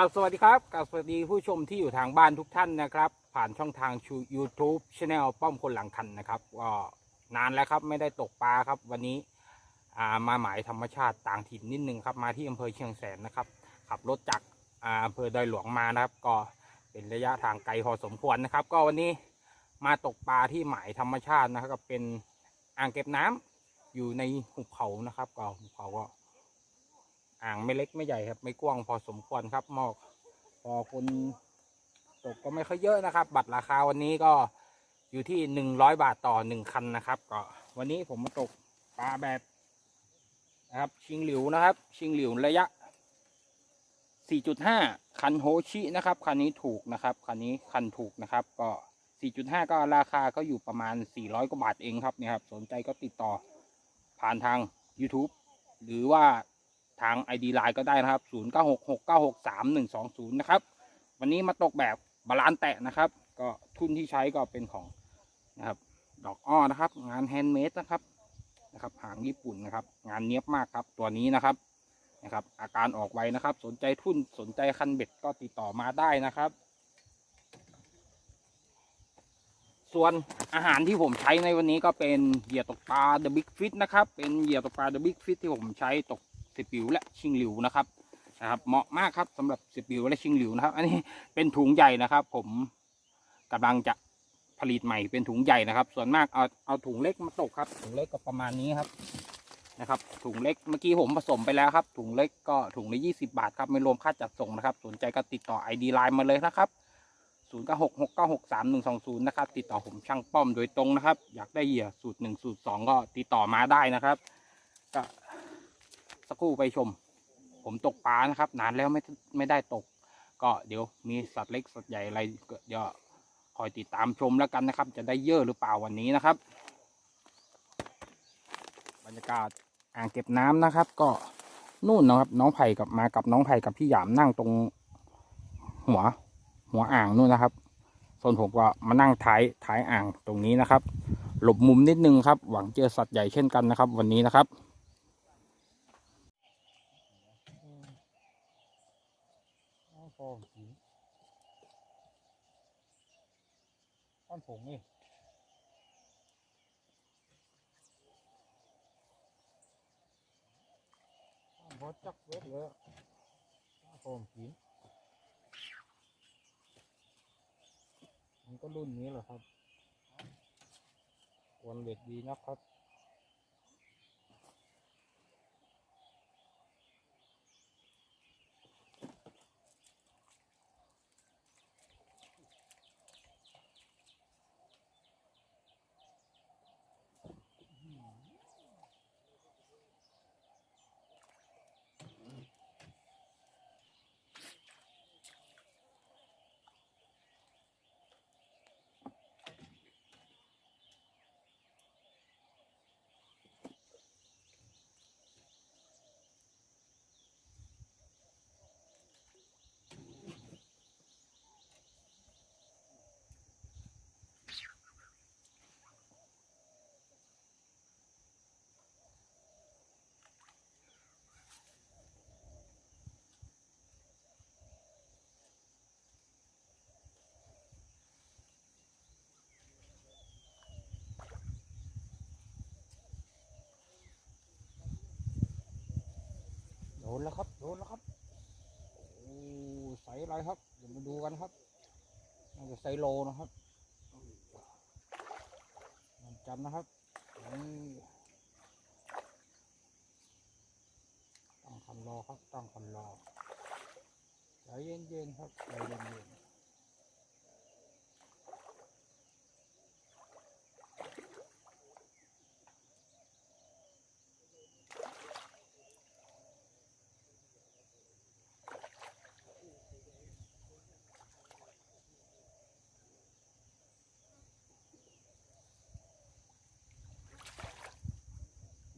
รับสวัสดีครับกับสวัสดีผู้ชมที่อยู่ทางบ้านทุกท่านนะครับ ผ่านช่องทางชู YouTube c h anel ป้อมคนหลังคันนะครับก็นานแล้วครับไม่ได้ตกปลาครับ วันนี้มาหมายธรรมชาติต่างถิ่นนิดนึงครับ มาที่อำเภอเชียงแสนนะครับ ขับรถจากอำเภอดอยหลวงมานะครับ ก็เป็นระยะทางไกลพอสมควรนะครับ ก็วันนี้มาตกปลาที่หมายธรรมชาตินะครับเป็นอ่างเก็บน้ำอยู่ในหุบเขานะครับ ก็หุบเขาก็ อ่างไม่เล็กไม่ใหญ่ครับ ไม่กว้างพอสมควรครับหมอกพอคนตกก็ไม่ค่อยเยอะนะครับ บัตรราคาวันนี้ก็อยู่ที่หนึ่งร้อยบาทต่อหนึ่งคันนะครับ ก็วันนี้ผมมาตกปลาแบบนะครับ ชิงหลิวนะครับ ชิงหลิวระยะ 4.5 คันโฮชินะครับ คันนี้ถูกนะครับ คันนี้คันถูกนะครับ ก็ 4.5 ก็ราคาก็อยู่ประมาณ 400 กว่าบาทเองครับเนี่ยครับ สนใจก็ติดต่อผ่านทาง YouTube หรือว่า ทาง ID Line ก็ได้นะครับ 0966963120 นะครับ วันนี้มาตกแบบบาลานแตะนะครับ ก็ทุนที่ใช้ก็เป็นของนะครับ ดอกอ้อนะครับ งานแฮนด์เมดนะครับนะครับ หางญี่ปุ่นนะครับ งานเนี้ยบมากครับตัวนี้นะครับนะครับ อาการออกไวนะครับ สนใจทุนสนใจคันเบ็ดก็ติดต่อมาได้นะครับ ส่วนอาหารที่ผมใช้ในวันนี้ก็เป็นเหยื่อตกปลา The Big Fish นะครับ เป็นเหยื่อตกปลา The Big Fish ที่ผมใช้ตก สิปิวและชิงหลิวนะครับนะครับ เหมาะมากครับสำหรับสิปิวและชิงหลิวนะครับ อันนี้เป็นถุงใหญ่นะครับ ผมกำลังจะผลิตใหม่เป็นถุงใหญ่นะครับ ส่วนมากเอาเอาถุงเล็กมาตกครับ ถุงเล็กก็ประมาณนี้ครับนะครับ ถุงเล็กเมื่อกี้ผมผสมไปแล้วครับ ถุงเล็กก็ถุงละยี่สิบาทครับไม่รวมค่าจัดส่งนะครับ สนใจก็ติดต่อ ID Line มาเลยนะครับ0 9 6 6 9 6 3 1 2 0นะครับ ติดต่อผมช่างป้อมโดยตรงนะครับ อยากได้เหยื่อสูตร1สูตร2ก็ติดต่อมาได้นะครับก็ สักครู่ไปชม ผมตกปลานะครับ นานแล้วไม่ไม่ได้ตก ก็เดี๋ยวมีสัตว์เล็กสัตว์ใหญ่อะไรก็เดี๋ยวคอยติดตามชมแล้วกันนะครับ จะได้เยอะหรือเปล่าวันนี้นะครับ บรรยากาศอ่างเก็บน้ำนะครับ ก็นู่นนะครับ น้องไผ่กับมากับน้องไผ่กับพี่หยามนั่งตรงหัว หัวอ่างนู่นนะครับ ส่วนผมก็มานั่งท้ายท้ายอ่างตรงนี้นะครับ หลบมุมนิดนึงครับ หวังเจอสัตว์ใหญ่เช่นกันนะครับ วันนี้นะครับ ฟ องสีก้อนผงนี่บอจักเวทเลยฟองสีมันก็รุ่นนี้แหละครับวันเบ็ดดีนะครับ โด นแล้วครับโดนแล้วครับโอ้ใส่อะไรครับ เดี๋ยวมาดูกันครับน่าจะไซโลนะครับมันจันนะครับนี่ตั้งคันรอครับตั้งคันรอใจเย็นๆครับใจเย็นๆ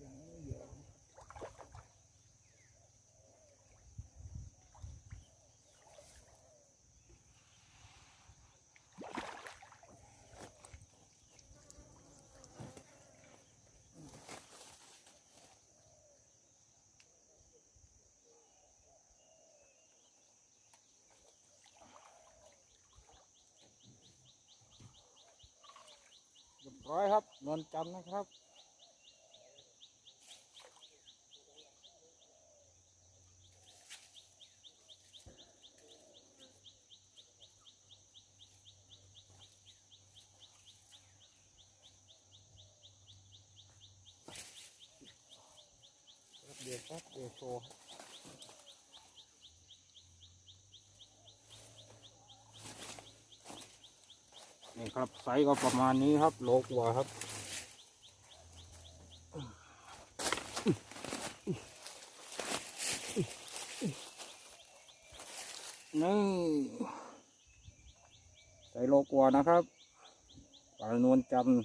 ยังไม่เยอะ ร้อยครับ นวลจันนะครับ เดี๋ยวครับเดี๋ยวโชว์ นี่ครับไซส์ก็ประมาณนี้ครับโลกว่าครับนี่ใส่โลกว่านะครับปลานวลจันทร์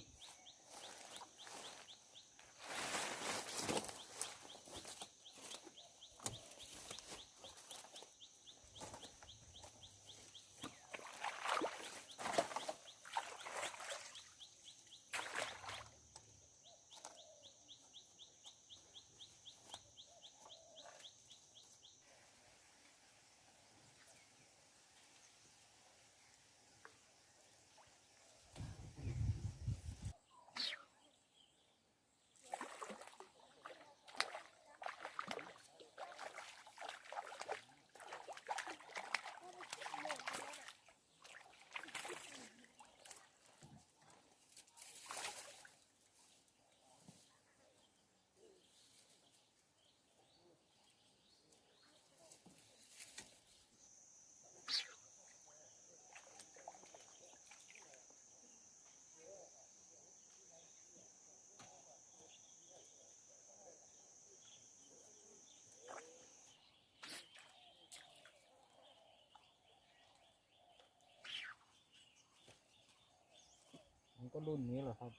มันก็รุ่นนี้แหละครับ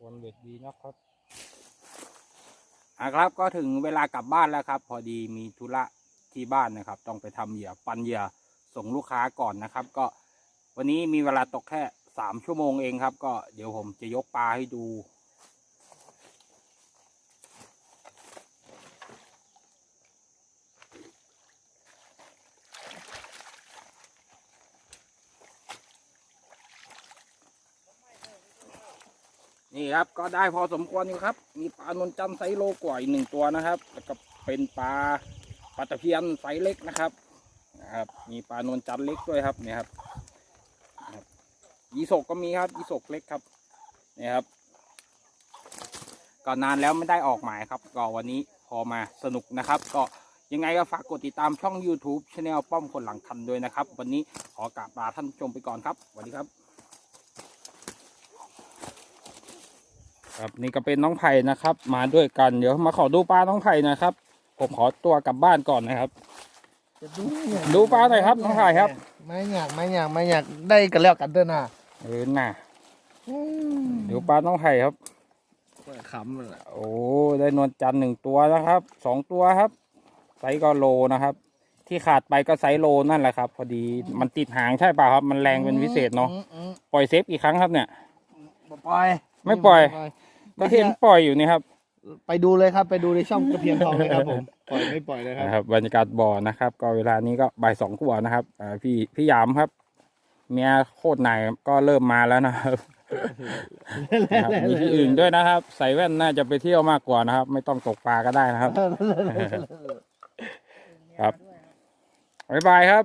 วนเบ็ดดีนะครับอะครับก็ถึงเวลากลับบ้านแล้วครับ พอดีมีธุระที่บ้านนะครับ ต้องไปทำเหยื่อปันเหยื่อส่งลูกค้าก่อนนะครับ ก็วันนี้มีเวลาตกแค่สามชั่วโมงเองครับ ก็เดี๋ยวผมจะยกปลาให้ดู นี่ครับก็ได้พอสมควรอยู่ครับ มีปลานนจันไซโลกว่าอีกหนึ่งตัวนะครับ แล้วก็เป็นปลาปลาตะเพียนไซเล็กนะครับนะครับ มีปลานนจันเล็กด้วยครับเนี่ยครับยีสกก็มีครับยีสกเล็กครับนี่ครับก็นานแล้วไม่ได้ออกหมายครับก็วันนี้พอมาสนุกนะครับ ก็ยังไงก็ฝากกดติดตามช่อง YouTube Channel ป้อมคนหลังคันด้วยนะครับ วันนี้ขอกราบลาท่านผู้ชมไปก่อนครับสวัสดีครับ ครับนี่ก็เป็นน้องไผ่นะครับ มาด้วยกันเดี๋ยวมาขอดูปลาน้องไผ่นะครับ ผมขอตัวกลับบ้านก่อนนะครับ จะดูเนี่ยดูปลาหน่อยครับน้องชายครับ ไม่อยากไม่อยากไม่อยากได้กันแล้วกันเด้อน่ะเออน่ะอืมดูปลาน้องไผ่ครับขำเลยโอ้ได้นวลจันทร์หนึ่งตัวนะครับสองตัวครับ ไซส์ก็โลนะครับ ที่ขาดไปก็ไซส์โลนั่นแหละครับ พอดีมันติดหางใช่ป่ะครับ มันแรงเป็นพิเศษเนาะอืมอืมปล่อยเซฟกี่ครั้งครับเนี่ย บ่ปล่อยไม่ปล่อยไม่ ก็เห็นปล่อยอยู่นี่ครับ ไปดูเลยครับ ไปดูในช่องกระเพียนทองเลยครับผมปล่อยไม่ปล่อยเลยครับนะครับ บรรยากาศบ่อนะครับ ก็เวลานี้ก็บ่ายสองกว่านะครับอ่าพี่พี่ยามครับ เมียโคตรนายก็เริ่มมาแล้วนะครับนะครับมีที่อื่นด้วยนะครับ ใส่แว่นน่าจะไปเที่ยวมากกว่านะครับ ไม่ต้องตกปลาก็ได้นะครับ ครับ บ๊ายบายครับ